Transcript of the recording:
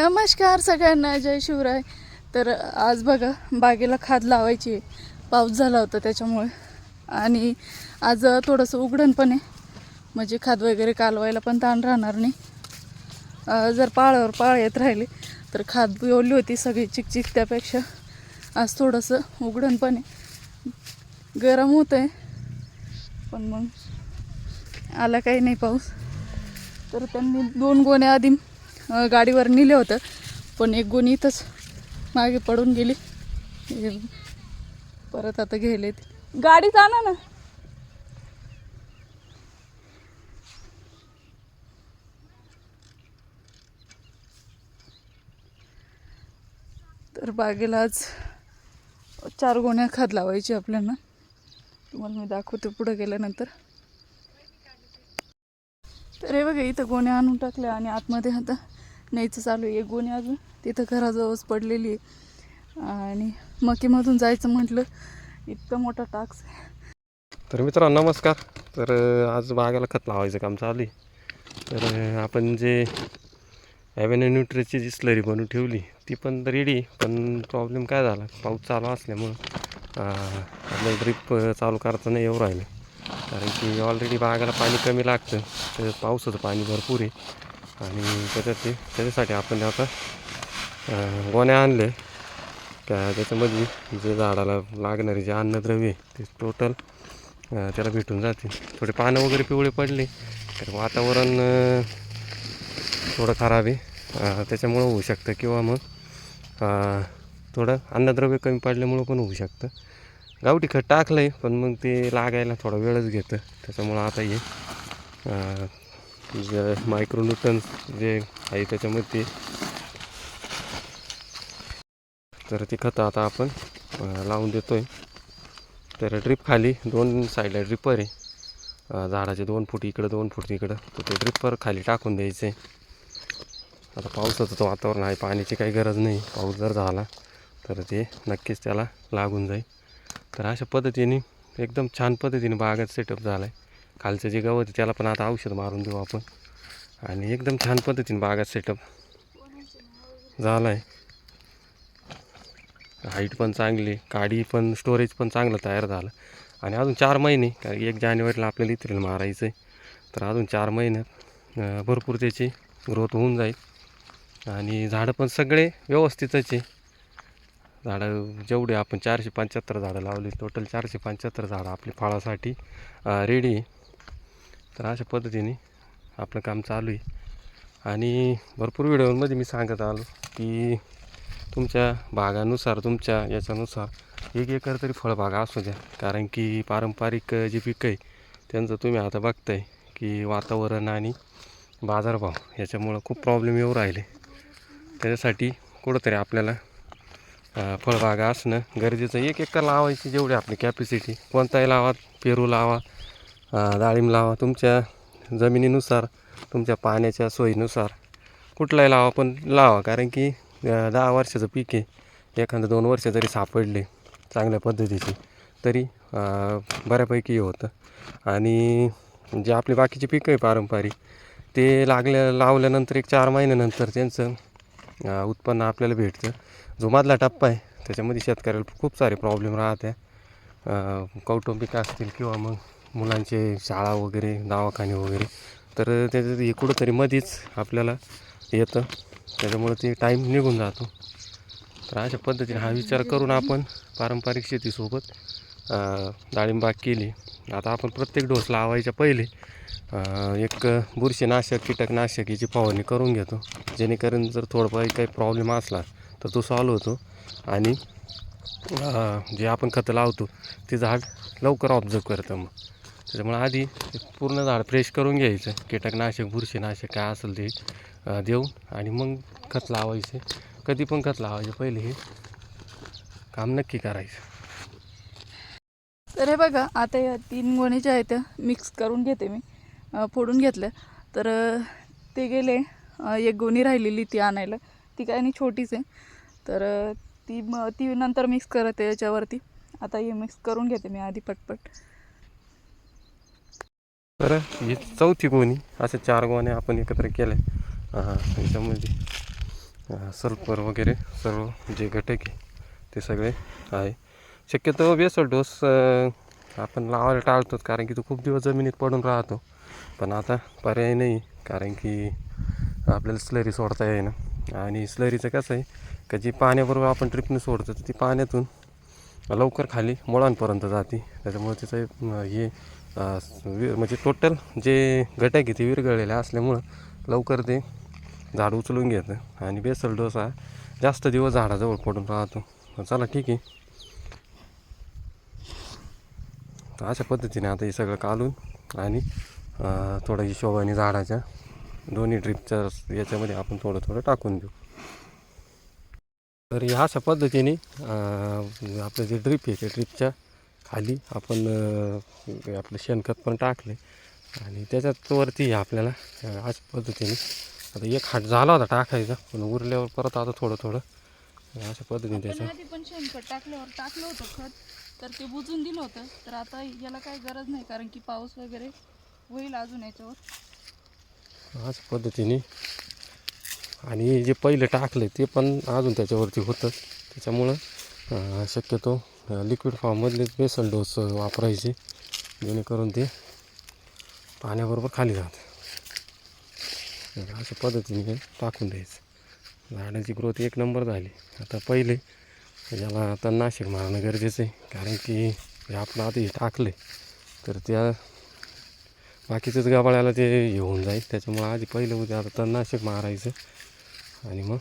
नमस्कार सगळ्यांना जय शिवराय. तर आज बघा बागेला खाद लावायची पाऊस झाला होता त्याच्यामुळे. आणि आज थोडंसं उघडण पण आहे. म्हणजे खाद वगैरे कालवायला पण ताण राहणार नाही. जर पाळावर पाळ येत राहिले तर खाद बी ओली होती सगळी चिकचिक त्यापेक्षा आज थोडंसं उघडण पण आहे. गरम होतं आहे. पण मग आला काही नाही पाऊस. तर त्यांनी दोन गोण्या आधी गाडीवर नेले होतं. पण एक गुणी इथंच मागे पडून गेली. परत आता घ्यायला गाडीच आणा ना. तर बागेला आज चार गोण्या खाद लावायची आपल्याला. तुम्हाला मी दाखवते पुढं गेल्यानंतर. तर हे बघा इथं गोण्या आणून टाकल्या आणि आतमध्ये आता न्यायचं चालू आहे. एक गोणी अजून. तिथं घराजवळच पडलेली आहे. आणि मकीमधून जायचं म्हटलं इतकं मोठा टाक्स आहे. तर मित्रांनो नमस्कार. तर आज बागाला खत लावायचं काम चालू आहे. तर आपण जे ॲव्हेन्यू न्यूट्रीची जी स्लरी बनवून ठेवली ती पण रेडी पण प्रॉब्लेम काय झाला? पाऊस चालू असल्यामुळं अ, आपल्याला ड्रीप चालू करता नाही येऊ राहिलं. कारण की ऑलरेडी बागाला पाणी कमी लागतं. तर पावसाचं पाणी भरपूर आहे. आणि त्याच्यात ते त्याच्यासाठी आपण आता गोण्या आणले. त्या त्याच्यामध्ये जे झाडाला लागणारे जे अन्नद्रव्य आहे ते टोटल त्याला भेटून जाते. थोडे पानं वगैरे पिवळे पडले तर वातावरण थोडं खराब आहे. त्याच्यामुळं होऊ शकतं. किंवा मग थोडं अन्नद्रव्य कमी पडल्यामुळं पण होऊ शकतं. गावठी खत टाकलं आहे पण मग ते लागायला थोडा वेळच घेतं. त्याच्यामुळं आता हे जे मायक्रोन्यूटन्स जे आहे त्याच्यामध्ये. तर ती खतं आता आपण लावून देतो आहे तर ड्रिप खाली दोन साईडला ड्रिपर आहे. झाडाचे दोन फूट इकडं दोन फूट इकडं तर ते ड्रिपर खाली टाकून द्यायचं. आहे आता पावसाचं तो वातावरण आहे पाण्याची काही गरज नाही. पाऊस जर झाला तर ते नक्कीच त्याला लागून जाईल. तर अशा पद्धतीने एकदम छान पद्धतीने बागात सेटअप झाला आहे खालचं जे गवत आहे त्याला पण आता औषध मारून देऊ आपण. आणि एकदम छान पद्धतीने बागात सेटअप झाला आहे हाईट पण चांगली काडी पण स्टोरेज पण चांगलं तयार झालं. आणि अजून चार महिने कारण एक जानेवारीला आपल्याला इथरील मारायचं आहे तर अजून चार महिन्यात भरपूर त्याची ग्रोथ होऊन जाईल. आणि झाडं पण सगळे व्यवस्थितच आहे. झाडं जेवढे आपण चारशे पंच्याहत्तर झाडं लावली टोटल चारशे पंच्याहत्तर झाडं आपली फळासाठी रेडी आहे. तर अशा पद्धतीने आपलं काम चालू आहे. आणि भरपूर व्हिडिओमध्ये मी सांगत आलो की तुमच्या भागानुसार तुमच्या याच्यानुसार एक एकर तरी फळबाग असू द्या. कारण की पारंपरिक जी पिकं आहे त्यांचं तुम्ही आता बघताय की वातावरण आणि बाजारभाव याच्यामुळं खूप प्रॉब्लेम येऊ राहिले. त्याच्यासाठी कुठंतरी आपल्याला फळबाग फळबागा असणं गरजेचं आहे. एक एकर लावायची जेवढी आपली कॅपॅसिटी कोणताही लावा पेरू लावा डाळिंब लावा. तुमच्या जमिनीनुसार तुमच्या पाण्याच्या सोयीनुसार कुठलाही लावा पण लावा. कारण की दहा वर्षाचं पीक आहे. एखादं दोन वर्ष जरी सापडले चांगल्या पद्धतीची तरी बऱ्यापैकी हे होतं. आणि जे आपली बाकीचे पिकं आहे पारंपरिक ते लागल्या लावल्यानंतर एक चार महिन्यानंतर त्यांचं उत्पन्न आपल्याला भेटतं. जो मधला टप्पा आहे त्याच्यामध्ये शेतकऱ्याला खूप सारे प्रॉब्लेम राहते कौटुंबिक असतील किंवा मग मुलांचे शाळा वगैरे दवाखाने वगैरे. तर त्याचं हे कुठंतरी मध्येच आपल्याला येतं. त्याच्यामुळं ते टाईम निघून जातो. तर अशा पद्धतीने हा विचार करून आपण पारंपरिक शेतीसोबत डाळिंबाग केली. आता आपण प्रत्येक डोस लावायच्या पहिले एक बुरशीनाशक कीटकनाशक याची फवारणी करून घेतो. जेणेकरून जर थोडंफार काही प्रॉब्लेम असला तर तो सॉल्व होतो. आणि जे आपण खतं लावतो ते झाड लवकर ऑब्झर्व करतं मग. त्याच्यामुळे आधी पूर्ण झाड फ्रेश करून घ्यायचं. कीटकनाशक बुरशीनाशक काय असेल ते देऊन आणि मग खत लावायचे. कधी पण खत लावायचे. पहिले हे काम नक्की करायचं. तर हे बघा आता या तीन गोण्या आहेत त्या मिक्स करून घेते मी. फोडून घेतल्या तर ते गेले. एक गोणी राहिलेली ती आणायला. ती काय नाही छोटीच आहे. तर ती म ती नंतर मिक्स करते याच्यावरती. आता हे मिक्स करून घेते मी आधी पटपट. तर ही चौथी गोणी अशा चार गोण्या आपण एकत्र केल्या. हां याच्यामध्ये सल्फर वगैरे सर्व जे घटक आहे ते सगळे आहे. शक्यतो बेसल डोस आपण लावायला टाळतोच कारण की तो खूप दिवस जमिनीत पडून राहतो. पण आता पर्याय नाही कारण की आपल्याला स्लरी सोडता येईना. आणि स्लरीचं कसं आहे का जी पाण्याबरोबर आपण ट्रिपने सोडतो तर ती पाण्यातून लवकर खाली मुळांपर्यंत जाते. त्याच्यामुळे तिचं हे वि- म्हणजे टोटल जे घटक आहे ते विरघळलेले असल्यामुळं लवकर ते झाड उचलून घेतं आणि बेसल डोस हा जास्त दिवस झाडाजवळ पडून राहतो. चला ठीक आहे. तर अशा पद्धतीने आता हे सगळं काढून आणि थोडं हिशोबाने झाडाच्या दोन्ही ड्रिपच्या याच्यामध्ये आपण थोडं थोडं टाकून देऊ. तर ह्या अशा पद्धतीने आपलं जे ड्रीप आहे त्या ड्रीपच्या खाली आपण आपलं शेणखत पण टाकले आणि त्याच्यात वरती आपल्याला अशा पद्धतीने. आता एक हाट झाला होता टाकायचा पण उरल्यावर परत आता थोडं थोडं अशा पद्धतीने त्याचं. आधी पण शेणखत टाकल्यावर टाकलं होतं खत तर ते बुजून दिलं होतं. तर आता याला काही गरज नाही कारण की पाऊस वगैरे होईल अजून याच्यावर. अशा पद्धतीने. आणि जे पहिले टाकले ते पण अजून त्याच्यावरती होतंच त्याच्यामुळं शक्यतो लिक्विड फॉर्ममधलेच बेसल डोस वापरायचे जेणेकरून ते पाण्याबरोबर खाली जातं. अशा पद्धतीने टाकून द्यायचं. झाडाची ग्रोथ एक नंबर झाली. आता पहिले याला तणनाशक मारणं गरजेचं आहे कारण की हे आपलं आता टाकले तर त्या बाकीचंच गाबाळ्याला ते येऊन जाईल. त्याच्यामुळं आधी पहिलं उद्या आता तणनाशक मारायचं. आणि मग